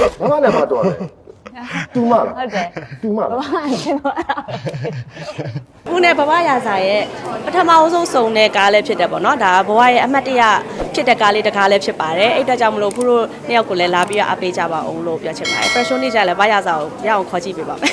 ဘာမှလည်းမတော်လဲတူမလားဟုတ်တယ်တူမလားဘာမှရှင်းတော့အဲ့ဒါခုနဲ့ဘဝရာဇာရဲ့ပထမအဆုံးစုံတဲ့ကားလည်းဖြစ်တယ်ပေါ့နော်ဒါကဘဝရဲ့အမှတ်တရဖြစ်တဲ့ကားလေးတစ်ကားလည်းဖြစ်ပါတယ်အဲ့ဒါကြောင့်မလို့ခုတို့နှစ်ယောက်ကိုလည်းလာပြီးတော့အားပေးကြပါအောင်လို့ပြောချင်ပါတယ် fashion နေ့ကျလည်းဘဝရာဇာကိုရအောင်ခေါ်ကြည့်ပေးပါမယ်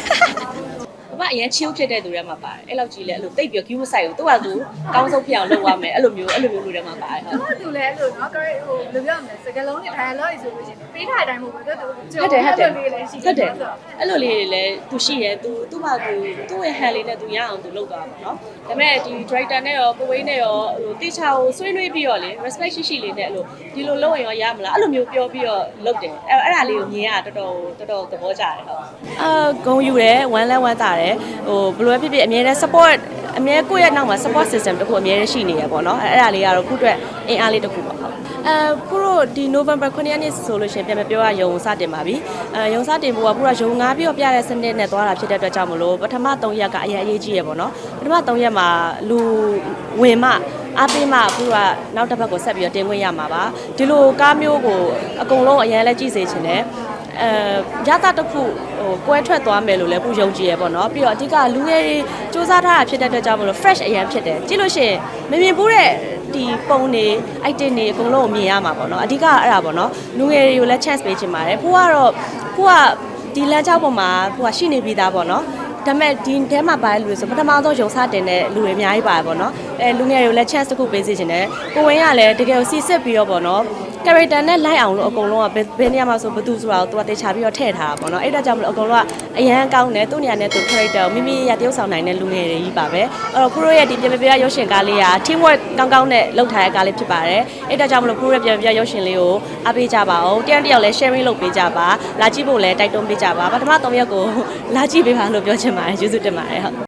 ဘဝအရင် chill ဖြစ်တဲ့သူတွေမှာပါတယ်အဲ့လောက်ကြီးလဲအဲ့လိုတိတ်ပြီး queue မဆိုင်ဘူးသူကသူကောင်းဆုံးဖြစ်အောင်လုပ်ရမယ်အဲ့လိုမျိုးအဲ့လိုမျိုးလူတွေမှာပါတယ်ဟုတ်တော့သူလည်းအဲ့လိုနော် correct ဟိုဘယ်လိုပြောမလဲစကလုံးနဲ့ dialogue ဆိုလို့ရှိရင်ပေးထားတဲ့အတိုင်းမဟုတ်ဘူးသူသူဟုတ်တယ်ဟုတ်တယ်လေးလည်းရှိဟုတ်တယ်အဲ့လိုလေးတွေလည်းသူရှိရဲသူသူ့မှာသူသူ့ရဲ့ hand လေးနဲ့သူရအောင်သူလုပ်သွားပါတော့ဒါပေမဲ့ဒီ director နဲ့ရောကိုဝေးနဲ့ရောဟိုတေချာကိုဆွေးနွေးပြီးတော့လေ respect ရှိရှိလေးနဲ့အဲ့လိုဒီလိုလုပ်ရင်ရောရမလားအဲ့လိုမျိုးပြောပြီးတော့လုပ်တယ်အဲ့အဲ့ဒါလေးကိုမြင်ရတော်တော်တော်တော်သဘောကျတယ်ဟုတ်အာဂုံယူတယ်ဝမ်းလဲဝမ်းသာတယ်ဟိုဘယ်လိုပဲဖြစ်ဖြစ်အမြဲတမ်း support အမြဲကိုယ့်ရဲ့နောက်မှာ support system တစ်ခုအမြဲတမ်းရှိနေရပေါ့နော်အဲ့အဲ့ဒါလေးကတော့ခုအတွက်အင်အားလေးတစ်ခုပေါ့ဟုတ်အဲခုတို့ဒီ November 9ရက်နေ့ဆိုလို့ရှိရင်ပြန်မပြောရရုံစတင်ပါပြီအဲရုံစတင်ဖို့ကခုကရုံငါးပြောပြတဲ့စနစ်နဲ့သွားတာဖြစ်တဲ့အတွက်ကြောင့်မလို့ပထမ3ရက်ကအရင်အရေးကြီးရပေါ့နော်ပထမ3ရက်မှာလူဝင်မှအပေးမှခုကနောက်တစ်ဘက်ကိုဆက်ပြီးတော့တင်ခွင့်ရမှာပါဒီလိုကားမျိုးကိုအကုန်လုံးအရင်လဲကြည့်စေချင်တယ် အဲရတာတစ်ခုဟိုကွဲထွက်သွားမယ်လို့လည်းပူယုံကြည်ရပေါ့နော်ပြီးတော့အဓိကလူငယ်တွေစူးစမ်းထားတာဖြစ်တဲ့အတွက်ကြောင့်မလို့ fresh အရင်ဖြစ်တယ်ကြည့်လို့ရှိရင်မမြင်ဘူးတဲ့ဒီပုံတွေ item တွေအကုန်လုံးကိုမြင်ရမှာပေါ့နော်အဓိကအဲ့ဒါပေါ့နော်လူငယ်တွေကိုလည်း chance ပေးချင်ပါတယ်ဖိုးကတော့ဖိုးကဒီလမ်းကြောင်းပေါ်မှာဖိုးကရှိနေပြီးသားပေါ့နော်ဒါပေမဲ့ဒီထဲမှာပါတဲ့လူတွေဆိုပထမဆုံးရုံစတင်တဲ့လူတွေအများကြီးပါတယ်ပေါ့နော်အဲလူငယ်တွေကိုလည်း chance တစ်ခုပေးစေချင်တယ်ကိုဝင်းကလည်းတကယ်ကိုစီစစ်ပြီးတော့ပေါ့နော် character နဲ့ line အောင်လို့အကုန်လုံးကဘယ်ဘယ်နေရာမှာဆိုဘသူဆိုတာကိုသူကတေချာပြီးတော့ထည့်ထားတာပေါ့နော်အဲ့ဒါကြောင့်မလို့အကုန်လုံးကအရန်ကောင်းတယ်သူ့နေရာနဲ့သူ character ကိုမိမိရတရုပ်ဆောင်နိုင်တဲ့လူငယ်တွေကြီးပါပဲအဲ့တော့ခုတို့ရဲ့ဒီပြပြပြရုပ်ရှင်ကားလေးက team work ကောင်းကောင်းနဲ့လုပ်ထားတဲ့ကားလေးဖြစ်ပါတယ်အဲ့ဒါကြောင့်မလို့ခုတို့ရဲ့ပြပြပြရုပ်ရှင်လေးကိုအားပေးကြပါအောင်တယောက်တစ်ယောက်လည်း sharing လုပ်ပေးကြပါလာကြည့်ဖို့လည်းတိုက်တွန်းပေးကြပါပထမ3ရက်ကိုလာကြည့်ပေးပါလို့ပြောချင်ပါတယ်ကျေးဇူးတင်ပါတယ်ဟုတ်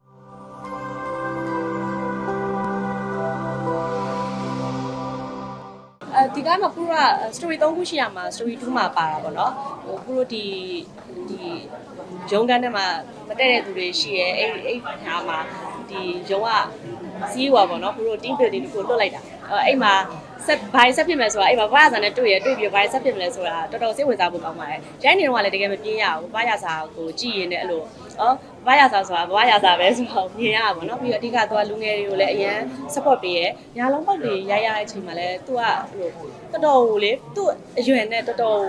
ဒီကားမှာခုက story 3ခုရှိရမှာ story 2မှာပါတာပေါ့နော်ဟိုခုတို့ဒီဒီရုံးကန်းထဲမှာမတက်တဲ့သူတွေရှိရဲအဲ့အဲ့ဟာမှာဒီရုံးကစီးဟွာပေါ့နော်ခုတို့ team building ကိုလွတ်လိုက်တာ အဲ့အဲ့မှာဆက်ဘိုင်ဆက်ဖြစ်မယ်ဆိုတာအဲ့မှာဘာသာနဲ့တွေ့ရတွေ့ပြီးဘိုင်ဆက်ဖြစ်မယ်ဆိုတာတော်တော်စိတ်ဝင်စားဖို့ကောင်းပါတယ်။ရိုင်းနေတော့ကလည်းတကယ်မပြင်းရဘူး။ဘာသာစာကိုကြည်ရင်လည်းအဲ့လိုအော်ဘာသာစာဆိုတာဘာသာစာပဲဆိုတော့မြင်ရတာပေါ့နော်။ပြီးတော့အဓိကသွားလူငယ်တွေကိုလည်းအရန် support ပေးရဲ။ညာလုံးပေါက်တွေရိုက်ရတဲ့အချိန်မှာလည်းသူကဟိုတော်တော်ကိုလေသူ့အရွယ်နဲ့တော်တော်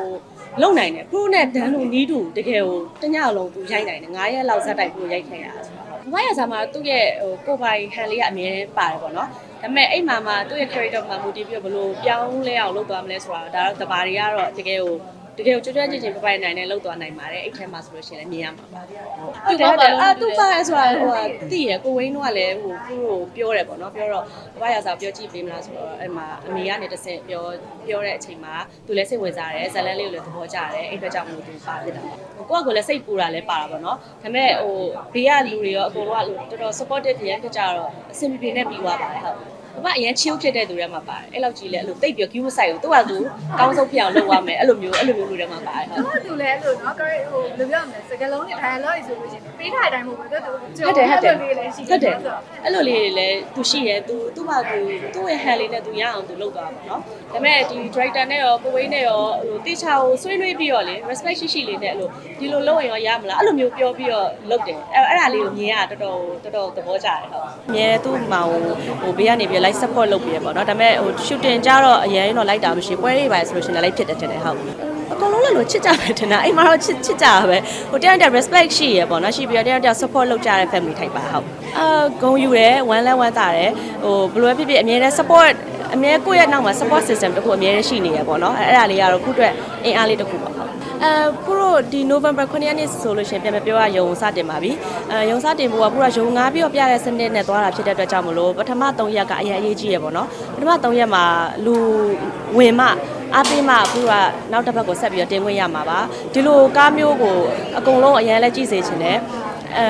လုံနိုင်တယ်။ပရိုနဲ့ဒန်လိုနီးတူတကယ်ကိုတညလုံးသူရိုက်နိုင်တယ်။9ရက်လောက်ဇက်တိုက်ပြီးရိုက်ခဲ့ရတာဆိုတော့။ဘာသာစာမှာသူ့ရဲ့ဟိုကိုပိုင်ဟန်လေးကအမြဲပါတယ်ပေါ့နော်။ ဒါပေမဲ့အဲ့မှာမှသူ့ရဲ့ character မှာ motive ပြီးတော့ဘယ်လိုပြောင်းလဲအောင်လုပ်သွားမလဲဆိုတာဒါတော့တဘာတွေကတော့တကယ်ကို တကယ်ကိုကြွကြွချင်းချင်းပြပိုင်နိုင်နဲ့လုပ်သွားနိုင်ပါတယ်အဲ့ထဲမှာဆိုလို့ရှိရင်လည်းမြင်ရမှာပါဟုတ်တယ်ဟုတ်တယ်အာသူ့ပါရဲဆိုတာဟိုတိရကိုဝင်းတို့ကလည်းဟိုသူ့ကိုပြောတယ်ပေါ့နော်ပြောတော့ဘာရစာပြောကြည့်ပေးမလားဆိုတော့အဲ့မှာအမေကနေတစ်ဆင့်ပြောပြောတဲ့အချိန်မှာသူလည်းစိတ်ဝင်စားတယ်ဇလန်းလေးကိုလည်းသဘောကျတယ်အဲ့အတွက်ကြောင့်မလို့သူပါဖြစ်တာကိုကကိုလည်းစိတ်ပူတာလည်းပါတာပေါ့နော်ဒါပေမဲ့ဟိုဘေးကလူတွေရောအကုန်လုံးကတော်တော် supportive ပြန်ဖြစ်ကြတော့အဆင်ပြေနဲ့ပြီးသွားပါတယ်ဟုတ် ဘာအရင် chill ဖြစ်တဲ့သူတွေမှာပါတယ်အဲ့လောက်ကြီးလဲအဲ့လိုတိတ်ပြီး queue မဆိုင်ဘူးသူကသူကောင်းဆုံးဖြစ်အောင်လုပ်ရမယ်အဲ့လိုမျိုးအဲ့လိုမျိုးလူတွေမှာပါတယ်ဟုတ်တော့သူလည်းအဲ့လိုနော် correct ဟိုဘယ်လိုပြောမလဲစကလုံးနဲ့ dialogue ဆိုလို့ရှိရင်ပေးထားတဲ့အတိုင်းမဟုတ်ဘူးသူသူဟုတ်တယ်ဟုတ်တယ်လေးလည်းရှိဟုတ်တယ်အဲ့လိုလေးတွေလည်းသူရှိရဲသူသူ့ဘာသူသူ့ရဲ့ hand လေးနဲ့သူရအောင်သူလုပ်သွားပါတော့ဒါပေမဲ့ဒီ director နဲ့ရောကိုဝေးနဲ့ရောဟိုတေချာကိုဆွေးနွေးပြီးတော့လေ respect ရှိရှိလေးနဲ့အဲ့လိုဒီလိုလုပ်ရင်ရောရမလားအဲ့လိုမျိုးပြောပြီးတော့လုပ်တယ်အဲ့အဲ့ဒါလေးကိုမြင်ရတော်တော်တော်တော်သဘောကျတယ်ဟုတ်အမြဲသူ့မှာဟိုဟိုဘေးကနေပြီး live support လုပ်ပြီးရပေါ့နော်ဒါပေမဲ့ဟို shooting ကြတော့အရင်တော့လိုက်တာမရှိပွဲတွေပါဆိုလို့ရှိရင်လည်းဖြစ်တယ်တင်တယ်ဟုတ်အကုန်လုံးလည်းလို့ချစ်ကြမယ်တင်တာအိမ်မှာတော့ချစ်ချစ်ကြတာပဲဟိုတယောက်တယောက် respect ရှိရပေါ့နော်ရှိပြီးတော့တယောက်တယောက် support လုပ်ကြတဲ့ family type ပါဟုတ်အာဂုံယူတယ်ဝမ်းလဲဝမ်းသာတယ်ဟိုဘယ်လိုပဲဖြစ်ဖြစ်အမြဲတမ်း support အမြဲကိုယ့်ရဲ့နောက်မှာ support system တစ်ခုအမြဲတမ်းရှိနေရပေါ့နော်အဲ့အဲ့ဒါလေးကတော့ခုအတွက်အင်အားလေးတစ်ခုပါဟုတ် အဲခုတို့ဒီ November 9ရက်နေ့ဆိုလို့ရှိရင်ပြန်မပြောရရုံစတင်ပါပြီအဲရုံစတင်ဖို့ကခုကရုံငါးပြီးတော့ပြတဲ့စနစ်နဲ့သွားတာဖြစ်တဲ့အတွက်ကြောင့်မလို့ပထမ3ရက်ကအရင်အရေးကြီးရပေါ့နော်ပထမ3ရက်မှာလူဝင်မှအားပေးမှခုကနောက်တစ်ဘက်ကိုဆက်ပြီးတော့တင်ခွင့်ရမှာပါဒီလိုကားမျိုးကိုအကုန်လုံးအရင်လဲကြည့်စေချင်တယ် အဲ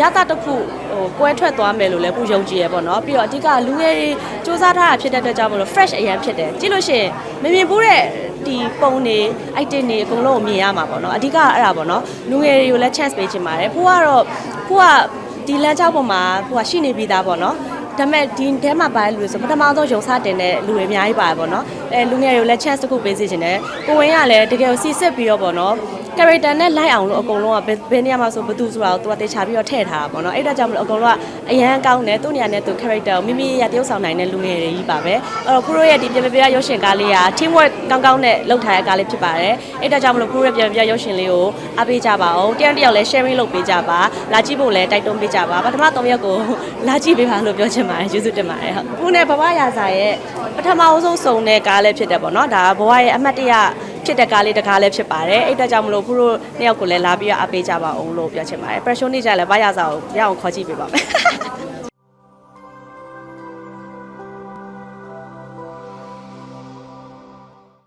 ရတာတစ်ခုဟိုကွဲထွက်သွားမယ်လို့လည်းပူယုံကြည်ရပေါ့နော်ပြီးတော့အဓိကလူငယ်တွေစူးစမ်းထားတာဖြစ်တဲ့အတွက်ကြောင့်မလို့ fresh အရင်ဖြစ်တယ်ကြည့်လို့ရှိရင်မမြင်ဘူးတဲ့ဒီပုံတွေ item တွေအကုန်လုံးကိုမြင်ရမှာပေါ့နော်အဓိကအဲ့ဒါပေါ့နော်လူငယ်တွေကိုလည်း chance ပေးချင်ပါတယ်ဖိုးကတော့ဖိုးကဒီလမ်းကြောင်းပေါ်မှာဖိုးကရှိနေပြီးသားပေါ့နော် ဒါပေမဲ့ဒီထဲမှာပါတဲ့လူတွေဆိုပထမဆုံးရုံစတင်တဲ့လူတွေအများကြီးပါတယ်ပေါ့နော်အဲလူငယ်တွေကိုလည်း chance တစ်ခုပေးစီချင်တယ်ကိုဝင်းကလည်းတကယ်ကိုစီစစ်ပြီးတော့ပေါ့နော် character နဲ့လိုက်အောင်လို့အကုန်လုံးကဘယ်ဘယ်နေရာမှာဆိုဘယ်သူဆိုတာကိုသူကတေချာပြီးတော့ထည့်ထားတာပေါ့နော်အဲ့ဒါကြောင့်မလို့အကုန်လုံးကအရန်ကောင်းတယ်သူ့နေရာနဲ့သူ character ကိုမိမိရတရုပ်ဆောင်နိုင်တဲ့လူငယ်တွေကြီးပါပဲအဲ့တော့ဖရိုရဲ့ဒီပြင်ပြပြရုပ်ရှင်ကားလေးက team work ကောင်းကောင်းနဲ့လုပ်ထားတဲ့ကားလေးဖြစ်ပါတယ်အဲ့ဒါကြောင့်မလို့ဖရိုရဲ့ပြင်ပြရုပ်ရှင်လေးကိုအားပေးကြပါဦးတယောက်တစ်ယောက်လည်း sharing လုပ်ပေးကြပါလာကြည့်ဖို့လည်းတိုက်တွန်းပေးကြပါပထမ၃ရက်ကိုလာကြည့်ပေးပါလို့ပြောချင်ပါတယ်ကျေးဇူးတင်ပါတယ်ဟုတ်ခုနဲ့ဘဝရာဇာရဲ့ပထမအဆုံးစုံတဲ့ကားလေးဖြစ်တယ်ပေါ့နော်ဒါကဘဝရဲ့အမှတ်တရဖြစ်တဲ့ကားလေးတစ်ကားလေးဖြစ်ပါတယ်အဲ့ဒါကြောင့်မလို့ဖရိုနှစ်ယောက်ကိုလည်းလာပြီးတော့အားပေးကြပါအောင်လို့ပြောချင်ပါတယ် pressure နေကြလည်းဘဝရာဇာကိုရအောင်ခေါ်ကြည့်ပေးပါမယ်